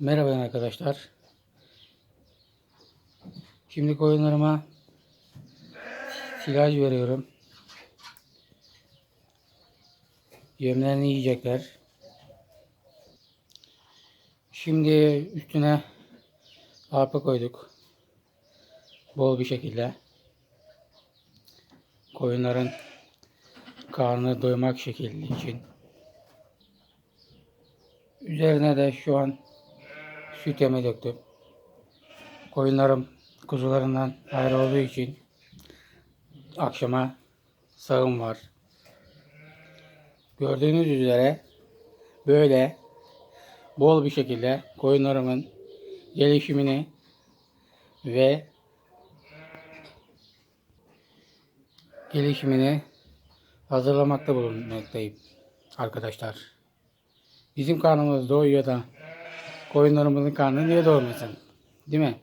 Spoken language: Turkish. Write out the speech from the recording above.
Merhaba arkadaşlar. Şimdi koyunlarıma silaj veriyorum. Yemlerini yiyecekler. Şimdi üstüne arpa koyduk. Bol bir şekilde. Koyunların karnı doymak şekilde için. Üzerine de şu an süt yeme döktüm. Koyunlarım kuzularından ayrı olduğu için akşama sağım var. Gördüğünüz üzere böyle bol bir şekilde koyunlarımın gelişimini ve gelişimini hazırlamakta bulunmaktayım arkadaşlar. Bizim karnımız doyuyor da koyunlarımızın karnı niye doymasın? Değil mi?